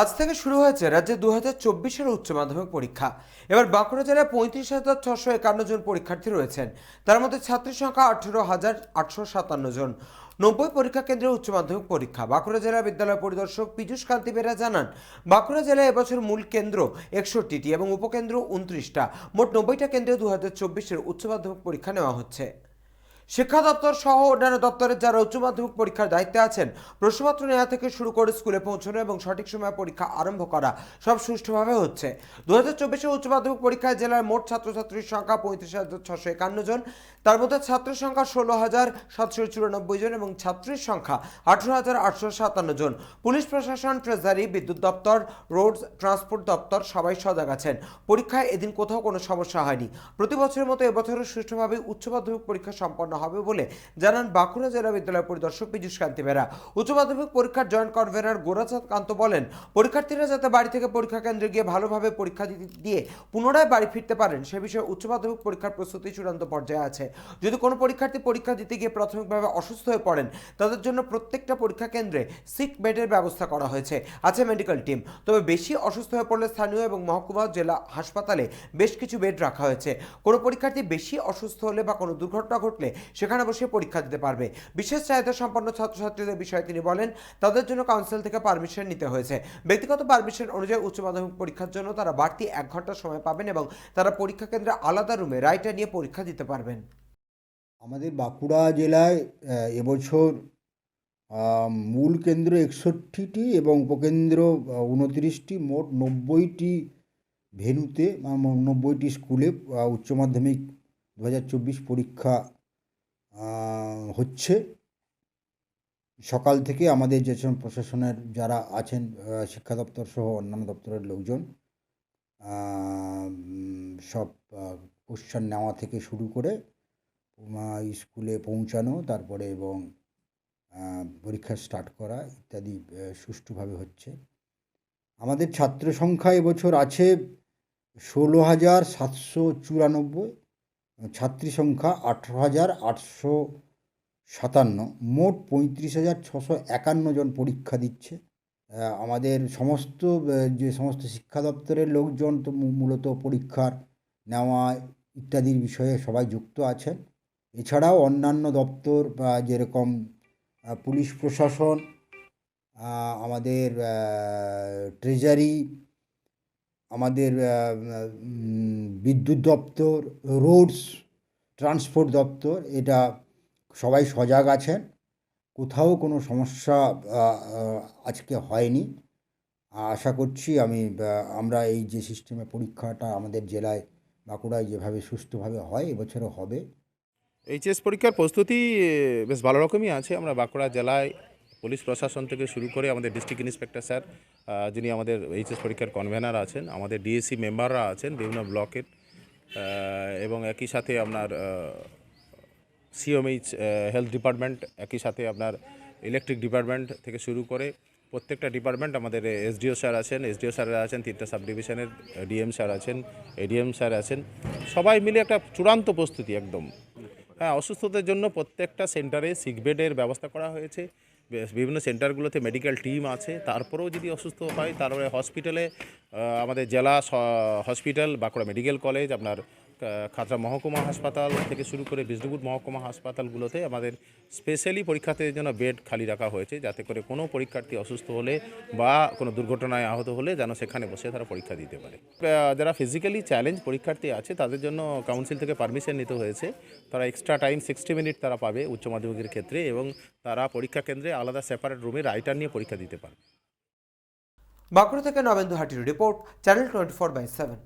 আজ থেকে শুরু হয়েছে রাজ্যে দু হাজার চব্বিশের উচ্চ মাধ্যমিক পরীক্ষা। এবার বাঁকুড়া জেলায় পঁয়ত্রিশ হাজার ছশো একান্ন জন পরীক্ষার্থী রয়েছেন। তার মধ্যে ছাত্রীর সংখ্যা আঠেরো হাজার আটশো সাতান্ন জন। নব্বই পরীক্ষা কেন্দ্রে উচ্চ মাধ্যমিক পরীক্ষা। বাঁকুড়া জেলা বিদ্যালয় পরিদর্শক পীযূষ কান্তি বেরা জানান, বাঁকুড়া জেলায় এবছর মূল কেন্দ্র একষট্টিটি এবং উপকেন্দ্র উনত্রিশটা। মোট নব্বইটা কেন্দ্রে দু হাজার চব্বিশের উচ্চ মাধ্যমিক পরীক্ষা নেওয়া হচ্ছে। শিক্ষা দপ্তর সহ অন্যান্য দপ্তরের যারা উচ্চ মাধ্যমিক পরীক্ষার দায়িত্বে আছেন, প্রশ্নপত্র নেওয়া থেকে শুরু করে স্কুলে পৌঁছানো এবং সঠিক সময়ে পরীক্ষা আরম্ভ করা সব সুষ্ঠুভাবে হচ্ছে। দু হাজার চব্বিশে উচ্চ মাধ্যমিক পরীক্ষায় জেলার মোট ছাত্রছাত্রীর সংখ্যা পঁয়ত্রিশ হাজার ছশো একান্ন জন। তার মধ্যে ছাত্রের সংখ্যা ষোলো হাজার সাতশো চুরানব্বই জন এবং ছাত্রীর সংখ্যা আঠেরো হাজার আটশো সাতান্ন জন। পুলিশ প্রশাসন, ট্রেজারি, বিদ্যুৎ দপ্তর রোড ট্রান্সপোর্ট দপ্তর সবাই সজাগ আছেন। পরীক্ষায় এদিন কোথাও কোনো সমস্যা হয়নি। প্রতি বছরের মতো এবছরও সুষ্ঠুভাবে উচ্চ মাধ্যমিক পরীক্ষা সম্পন্ন হবে বলে জানান বাঁকুড়া জেলা বিদ্যালয় পরিদর্শক পীযূষ কান্তি বেরা। উচ্চ মাধ্যমিক পরীক্ষার জয়েন্ট কনভেনার গোরাচাঁদ কান্ত বলেন, পরীক্ষার্থীরা যাতে বাড়ি থেকে পরীক্ষা কেন্দ্রে গিয়ে ভালোভাবে পরীক্ষা দিয়ে পুনরায় বাড়ি ফিরতে পারেন, সে বিষয়ে উচ্চ মাধ্যমিক পরীক্ষার প্রস্তুতি চূড়ান্ত পর্যায়ে আছে। যদি কোনো পরীক্ষার্থী পরীক্ষা দিতে গিয়ে প্রাথমিকভাবে অসুস্থ হয়ে পড়েন, তাদের জন্য প্রত্যেকটা পরীক্ষা কেন্দ্রে সিক বেডের ব্যবস্থা করা হয়েছে। আছে মেডিকেল টিম। তবে বেশি অসুস্থ হয়ে পড়লে স্থানীয় এবং মহকুমা জেলা হাসপাতালে বেশ কিছু বেড রাখা হয়েছে। কোনো পরীক্ষার্থী বেশি অসুস্থ হলে বা কোনো দুর্ঘটনা ঘটলে সেখানে বসে পরীক্ষা দিতে পারবে। বিশেষ চাহিদা সম্পন্ন ছাত্রছাত্রীদের বিষয়ে তিনি বলেন, তাদের জন্য কাউন্সিল থেকে পারমিশন নিতে হয়েছে। ব্যক্তিগত পারমিশন অনুযায়ী উচ্চ মাধ্যমিক পরীক্ষার জন্য তারা বাড়তি এক ঘণ্টা সময় পাবেন এবং তারা পরীক্ষা কেন্দ্রে আলাদা রুমে রাইটার নিয়ে পরীক্ষা দিতে পারবেন। আমাদের বাঁকুড়া জেলায় এবছর মূল কেন্দ্র একষট্টিটি এবং উপকেন্দ্র উনত্রিশটি, মোট নব্বইটি ম- নব্বইটি স্কুলে উচ্চ মাধ্যমিক দু হাজার চব্বিশ পরীক্ষা হচ্ছে। সকাল থেকে আমাদের যে সব প্রশাসনের যারা আছেন শিক্ষা দপ্তর সহ অন্যান্য দপ্তরের লোকজন সব কোশ্চেন নেওয়া থেকে শুরু করে স্কুলে পৌঁছানো, তারপরে এবং পরীক্ষা স্টার্ট করা ইত্যাদি সুষ্ঠুভাবে হচ্ছে। আমাদের ছাত্র সংখ্যা এবছর আছে ষোলো হাজার সাতশো চুরানব্বই, ছাত্রী সংখ্যা আঠেরো হাজার আটশো সাতান্ন, মোট পঁয়ত্রিশ হাজার ছশো একান্ন জন পরীক্ষা দিচ্ছে। আমাদের সমস্ত যে সমস্ত শিক্ষা দপ্তরের লোকজন তো মূলত পরীক্ষার নেওয়া ইত্যাদির বিষয়ে সবাই যুক্ত আছেন। এছাড়াও অন্যান্য দপ্তর বা যেরকম পুলিশ প্রশাসন আমাদের ট্রেজারি, আমাদের বিদ্যুৎ দপ্তর, রোডস, ট্রান্সপোর্ট দপ্তর, এটা সবাই সজাগ আছেন। কোথাও কোনো সমস্যা আজকে হয়নি। আশা করছি আমি আমরা এই যে সিস্টেমে পরীক্ষাটা আমাদের জেলায়, বাঁকুড়ায় যেভাবে সুষ্ঠুভাবে হয়, এবছরও হবে। এইচএস পরীক্ষার প্রস্তুতি বেশ ভালো রকমই আছে। আমরা বাঁকুড়া জেলায় পুলিশ প্রশাসন থেকে শুরু করে আমাদের ডিস্ট্রিক্ট ইন্সপেক্টর স্যার যিনি আমাদের এইচএস পরীক্ষার কনভেনার আছেন, আমাদের ডিএসসি মেম্বাররা আছেন বিভিন্ন ব্লকের এবং একই সাথে আপনার সিএমএইচ হেলথ ডিপার্টমেন্ট একই সাথে আপনার ইলেকট্রিক ডিপার্টমেন্ট থেকে শুরু করে প্রত্যেকটা ডিপার্টমেন্ট আমাদের এসডিও স্যার আছেন এসডিও স্যাররা আছেন, তিনটা সাব ডিভিশনের ডিএম স্যার আছেন এডিএম স্যার আছেন। সবাই মিলে একটা চূড়ান্ত প্রস্তুতি একদম। হ্যাঁ অসুস্থতার জন্য প্রত্যেকটা সেন্টারে সিক বেডের ব্যবস্থা করা হয়েছে। বিভিন্ন সেন্টারগুলোতে মেডিকেল টিম আছে। তারপরেও যদি অসুস্থ হয়, তারপরে হসপিটালে আমাদের জেলা হসপিটাল বাঁকুড়া মেডিকেল কলেজ আপনার খাতড়া মহকুমা হাসপাতাল থেকে শুরু করে বিষ্ণুপুর মহকুমা হাসপাতালগুলোতে আমাদের স্পেশালি পরীক্ষার্থীদের জন্য বেড খালি রাখা হয়েছে, যাতে করে কোনো পরীক্ষার্থী অসুস্থ হলে বা কোনো দুর্ঘটনায় আহত হলে যেন সেখানে বসে তারা পরীক্ষা দিতে পারে। যারা ফিজিক্যালি চ্যালেঞ্জ পরীক্ষার্থী আছে, তাদের জন্য কাউন্সিল থেকে পারমিশন নিতে হয়েছে। তারা এক্সট্রা টাইম সিক্সটি মিনিট তারা পাবে উচ্চ মাধ্যমিকের ক্ষেত্রে এবং তারা পরীক্ষা কেন্দ্রে আলাদা সেপারেট রুমে রাইটার নিয়ে পরীক্ষা দিতে পারে বাঁকুড়া থেকে Nabendu হাটির report channel twenty four by seven